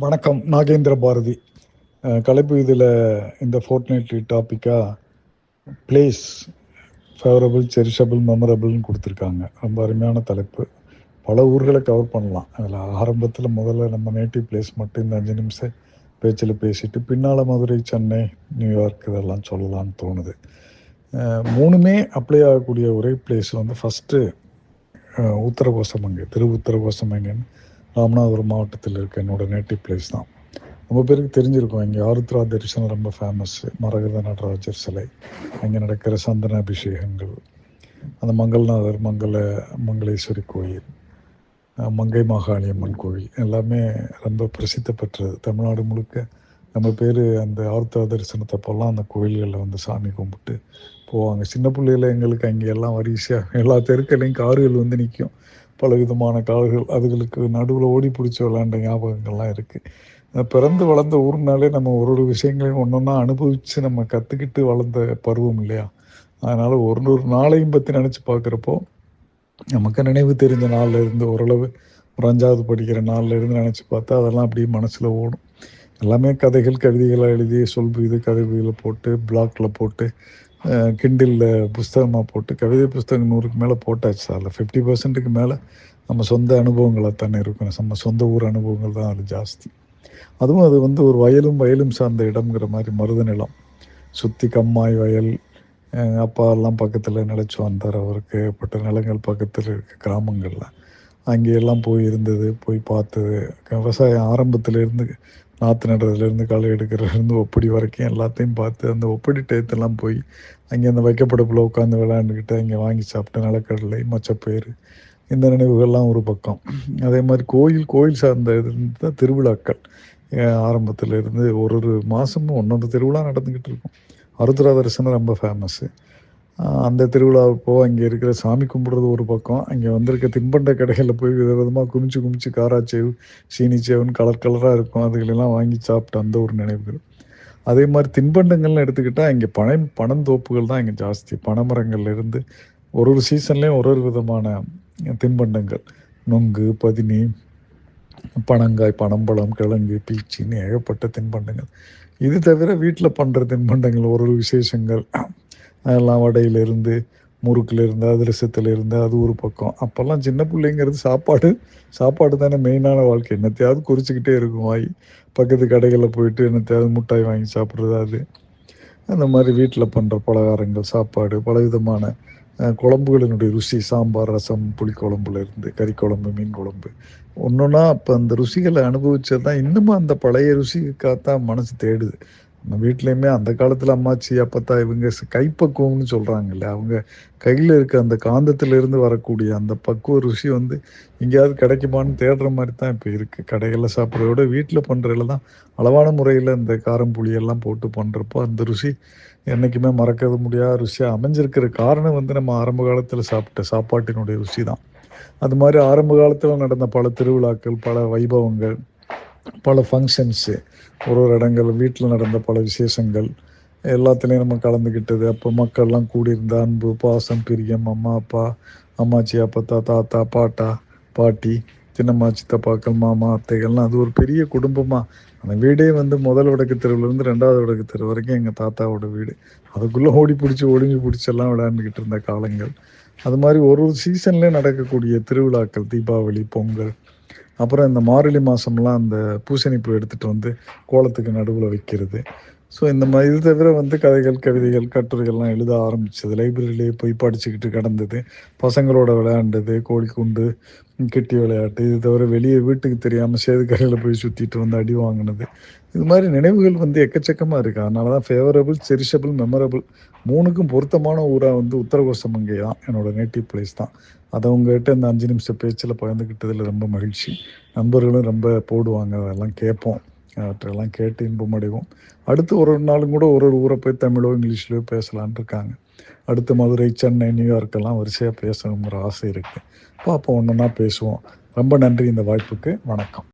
வணக்கம் நாகேந்திர பாரதி. கலைப்பு இதில் இந்த ஃபோர்ட்நைட்லி டாப்பிக்காக பிளேஸ் ஃபேவரபிள் செரிஷபிள் மெமரபிள்னு கொடுத்துருக்காங்க. ரொம்ப அருமையான தலைப்பு. பல ஊர்களை கவர் பண்ணலாம். அதில் ஆரம்பத்தில் முதல்ல நம்ம நேட்டிவ் பிளேஸ் மட்டும் இந்த அஞ்சு நிமிஷம் பேச்சில் பேசிட்டு பின்னால் மதுரை சென்னை நியூயார்க் இதெல்லாம் சொல்லலாம்னு தோணுது. மூணுமே அப்ளை ஆகக்கூடிய ஒரே பிளேஸ் வந்து ஃபஸ்ட்டு உத்தரகோசமங்கை திரு உத்தரகோசமங்கைன்னு ராமநாதபுரம் மாவட்டத்தில் இருக்க என்னோட நேட்டிவ் பிளேஸ் தான். ரொம்ப பேருக்கு தெரிஞ்சிருக்கும் இங்கே ஆருத்ரா தரிசனம் ரொம்ப ஃபேமஸ் மரகத நடராஜர் சிலை அங்கே நடக்கிற சந்தன அபிஷேகங்கள் அந்த மங்கள்நாதர் மங்கள மங்களேஸ்வரி கோயில் மங்கை மாகாளி அம்மன் கோயில் எல்லாமே ரொம்ப பிரசித்தி பெற்றது. தமிழ்நாடு முழுக்க நம்ம பேர் அந்த ஆருத்ரா தரிசனத்தப்பெல்லாம் அந்த கோயில்களில் வந்து சாமி கும்பிட்டு போவாங்க. சின்ன பிள்ளையில எங்களுக்கு அங்கே எல்லாம் வரிசையாக எல்லா தெருக்களையும் கார்கள் வந்து நிற்கும் பல விதமான கால்கள் அதுகளுக்கு நடுவில் ஓடி பிடிச்சி விளையாண்ட ஞாபகங்கள்லாம் இருக்குது பிறந்து வளர்ந்த ஊர்னாலே நம்ம ஒரு ஒரு விஷயங்களையும் ஒன்றா அனுபவித்து நம்ம கற்றுக்கிட்டு வளர்ந்த பருவம் இல்லையா? அதனால் ஒரு ஒரு நாளையும் பற்றி நினச்சி பார்க்குறப்போ நமக்கு நினைவு தெரிஞ்ச நாளில் இருந்து ஓரளவு ஒரு அஞ்சாவது படிக்கிற நாளில் இருந்து நினச்சி பார்த்தா அதெல்லாம் அப்படியே மனசில் ஓடும். எல்லாமே கதைகள் கவிதைகளாக எழுதி சொல் இது கவிதைகளை போட்டு பிளாக்ல போட்டு கிண்டிலில் புஸ்தகமாக போட்டு கவிதை புஸ்தகம் நூறுக்கு மேலே போட்டாச்சு அதில் ஃபிஃப்டி பர்சன்ட்டுக்கு மேலே நம்ம சொந்த அனுபவங்களாக தானே இருக்கும். நம்ம சொந்த ஊர் அனுபவங்கள் தான் அது ஜாஸ்தி. அதுவும் அது வந்து ஒரு வயலும் வயலும் சார்ந்த இடம்ங்கிற மாதிரி மருத நிலம். சுற்றி கம்மாய் வயல் அப்பா எல்லாம் பக்கத்தில் நிலச்சி வந்தார் அவருக்கு. பட்ட நிலங்கள் பக்கத்தில் இருக்க கிராமங்களில். அங்கேயெல்லாம் போய் இருந்தது போய் பார்த்தது. விவசாயம் ஆரம்பத்திலேருந்து நாற்று நடுறதுலேருந்து களை எடுக்கிறதுலேருந்து ஒப்படி வரைக்கும் எல்லாத்தையும் பார்த்து அந்த ஒப்படி டயத்தெல்லாம் போய் அங்கே அந்த வைக்கப்படப்பில் உட்காந்து விளையாண்டுக்கிட்டு அங்கே வாங்கி சாப்பிட்டு நிலக்கடலை மொச்சப்பயிறு இந்த நினைவுகள்லாம் ஒரு பக்கம். அதே மாதிரி கோயில் கோயில் சார்ந்த இது தான் திருவிழாக்கள். ஆரம்பத்தில் இருந்து ஒரு ஒரு மாதமும் ஒன்றொன்று திருவிழா நடந்துக்கிட்டு இருக்கும். அருத்ரா தரிசனம் ரொம்ப ஃபேமஸ்ஸு அந்த திருவிழாவுப்போ அங்கே இருக்கிற சாமி கும்பிட்றது ஒரு பக்கம். அங்கே வந்திருக்க தின்பண்ட கடைகளில் போய் விதவிதமாக குமிச்சு குமிச்சு காராச்சேவு சீனிச்சேவுன்னு கலர் கலராக இருக்கும். அதுகளெல்லாம் வாங்கி சாப்பிட்ட அந்த ஒரு நினைவுகள். அதே மாதிரி தின்பண்டங்கள்னு எடுத்துக்கிட்டால் இங்கே பனை பனந்தோப்புகள் தான் இங்கே ஜாஸ்தி. பனைமரங்கள்ல இருந்து ஒரு ஒரு சீசன்லேயும் ஒரு ஒரு விதமான தின்பண்டங்கள். நொங்கு பதினி பனங்காய் பனம்பழம் கிழங்கு பீச்சின்னு ஏகப்பட்ட தின்பண்டங்கள். இது தவிர வீட்டில் பண்ணுற தின்பண்டங்கள் ஒரு ஒரு விசேஷங்கள். அதெல்லாம் வடையிலிருந்து முறுக்குலேருந்து அதிரசத்துலேருந்து அது ஒரு பக்கம். அப்போல்லாம் சின்ன பிள்ளைங்கிறது சாப்பாடு சாப்பாடு தானே மெயினான வாழ்க்கை. என்னத்தையாவது குறிச்சிக்கிட்டே இருக்கும் வாய். பக்கத்து கடைகளில் போயிட்டு என்னத்தையாவது முட்டாய் வாங்கி சாப்பிட்றது அது. அந்த மாதிரி வீட்டில் பண்ணுற பலகாரங்கள் சாப்பாடு பலவிதமான குழம்புகளினுடைய ருசி சாம்பார் ரசம் புளிக்குழம்புலேருந்து கறி குழம்பு மீன் குழம்பு ஒன்றுனா அப்போ அந்த ருசிகளை அனுபவிச்சது தான் இன்னமும் அந்த பழைய ருசிக்காகத்தான் மனசு தேடுது. நம்ம வீட்லேயுமே அந்த காலத்தில் அம்மாச்சி அப்பத்தா இவங்க கைப்பக்குவம்னு சொல்கிறாங்கல்ல அவங்க கையில் இருக்க அந்த காந்தத்திலிருந்து வரக்கூடிய அந்த பக்குவ ருசி வந்து எங்கேயாவது கிடைக்குமான்னு தேடுற மாதிரி தான் இப்போ இருக்குது கடைகளில் சாப்பிட்றத விட வீட்டில் பண்ணுறதுல தான் அளவான முறையில் இந்த காரம் புளியெல்லாம் போட்டு பண்ணுறப்போ அந்த ருசி என்றைக்குமே மறக்க முடியாத ருசியாக அமைஞ்சிருக்கிற காரணம் வந்து நம்ம ஆரம்ப காலத்தில் சாப்பிட்ட சாப்பாட்டினுடைய ருசி தான் அது மாதிரி ஆரம்ப காலத்தில் நடந்த பல திருவிழாக்கள் பல வைபவங்கள் பல ஃபங்க்ஷன்ஸு ஒரு ஒரு இடங்கள் வீட்டில் நடந்த பல விசேஷங்கள் எல்லாத்துலேயும் நம்ம கலந்துக்கிட்டது அப்போ மக்கள்லாம் கூடியிருந்த அன்பு பாசம் பிரியம் அம்மா அப்பா அம்மாச்சி அப்பத்தா தாத்தா பாட்டா பாட்டி சின்னம்மா சித்தப்பாக்கள் மாமா அத்தைகள்லாம். அது ஒரு பெரிய குடும்பமாக அந்த வீடே வந்து முதல் வடக்கு தெருவுலேருந்து ரெண்டாவது வடக்கு தெரு வரைக்கும் எங்கள் தாத்தாவோட வீடு. அதுக்குள்ளே ஓடி பிடிச்சி ஒளிஞ்சு பிடிச்செல்லாம் விளையாண்டுக்கிட்டு இருந்த காலங்கள். அது மாதிரி ஒரு ஒரு சீசன்லேயே நடக்கக்கூடிய திருவிழாக்கள் தீபாவளி பொங்கல் அப்புறம் இந்த மார்கழி மாதம்லாம் அந்த பூசணிப்பூ எடுத்துகிட்டு வந்து கோலத்துக்கு நடுவில் வைக்கிறது. ஸோ இந்த மாதிரி இது தவிர வந்து கதைகள் கவிதைகள் கட்டுரைகள்லாம் எழுத ஆரம்பித்தது லைப்ரரியிலேயே போய் படிச்சுக்கிட்டு கிடந்தது. பசங்களோட விளையாண்டது கோழிக்குண்டு கிட்டி விளையாட்டு. இது தவிர வெளியே வீட்டுக்கு தெரியாமல் சேதுக்கரையில் போய் சுற்றிட்டு வந்து அடி வாங்கினது. இது மாதிரி நினைவுகள் வந்து எக்கச்சக்கமாக இருக்குது அதனால தான் ஃபேவரபிள் செரிஷபிள் மெமரபிள் மூணுக்கும் பொருத்தமான ஊராக வந்து உத்தரகோசமங்கை தான் என்னோடய நேட்டிவ் பிளேஸ் தான். அதை உங்ககிட்ட இந்த அஞ்சு நிமிஷம் பேச்சில் பகிர்ந்துக்கிட்டதில் ரொம்ப மகிழ்ச்சி. நண்பர்களும் ரொம்ப போடுவாங்க அதெல்லாம் கேட்போம். அவற்றெல்லாம் கேட்டு இன்பம் அடைவோம். அடுத்து ஒரு ஒரு நாளும் கூட ஒரு ஒரு ஊரை போய் தமிழோ இங்கிலீஷ்லையோ பேசலான் இருக்காங்க. அடுத்து மதுரை சென்னை நியூயார்க்கெல்லாம் வரிசையாக பேசணுங்கிற ஆசை இருக்குது பார்ப்போம் ஒன்றுனா பேசுவோம். ரொம்ப நன்றி இந்த வாய்ப்புக்கு. வணக்கம்.